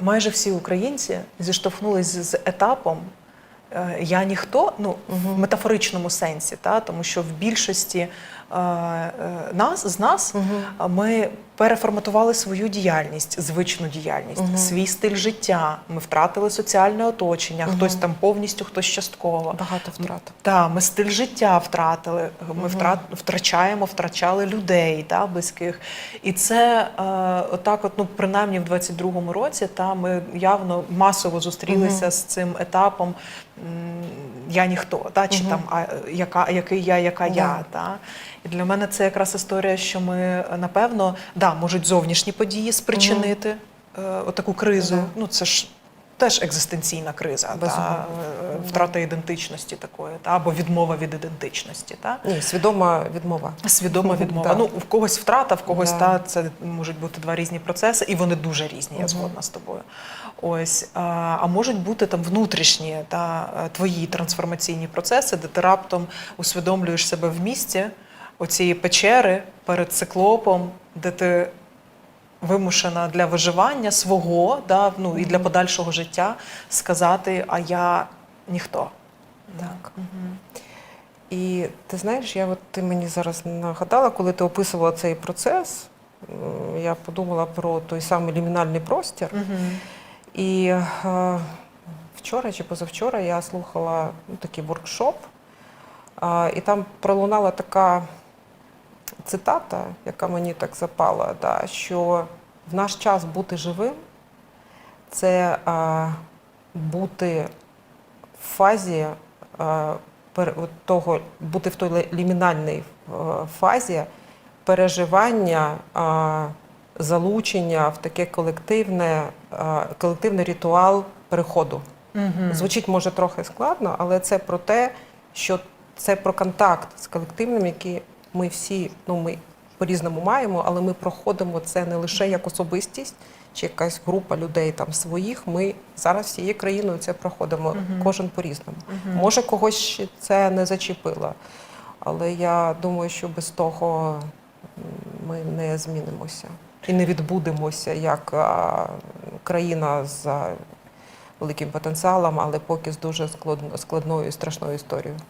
майже всі українці зіштовхнулися з етапом е, я ніхто, ну в метафоричному сенсі, та тому що в більшості нас з нас е, ми переформатували свою діяльність, звичну діяльність, свій стиль життя. Ми втратили соціальне оточення, хтось там повністю, хтось частково. Багато втрат. Так, ми стиль життя втратили. Ми втра- втрачаємо, втрачали людей та, близьких. І це е, отак, от, ну, принаймні в 22-му році, та, ми явно масово зустрілися з цим етапом я ніхто, та, чи там а, яка, який я, яка я. Та. І для мене це якраз історія, що ми, напевно, да, можуть зовнішні події спричинити е, отаку кризу. Да. Ну, це ж теж екзистенційна криза, та, е, втрата ідентичності такої, та, або відмова від ідентичності. Та. Ні, свідома відмова. Свідома відмова. Ну, в когось втрата, в когось Да. та це можуть бути два різні процеси, і вони дуже різні, я згодна з тобою. Ось, а, а можуть бути там внутрішні та е, твої трансформаційні процеси, де ти раптом усвідомлюєш себе в місті оцієї печери перед циклопом, де ти вимушена для виживання свого, да, ну і для подальшого життя сказати, а я ніхто. Так. І ти знаєш, я от ти мені зараз нагадала, коли ти описувала цей процес, я подумала про той самий лімінальний простір. І е, вчора чи позавчора я слухала ну, такий воркшоп, е, і там пролунала така цитата, яка мені так запала, да, що в наш час бути живим це е, бути в фазі е, пер- того, бути в той лімінальній фазі переживання, е, залучення в таке колективне, е, колективний ритуал переходу. Звучить може трохи складно, але це про те, що це про контакт з колективним, який ми всі, ну ми по-різному маємо, але ми проходимо це не лише як особистість чи якась група людей там своїх. Ми зараз всією країною це проходимо, кожен по-різному. Може, когось це не зачепило, але я думаю, що без того ми не змінимося і не відбудемося як а, країна з великим потенціалом, але поки з дуже складно- складною і страшною історією.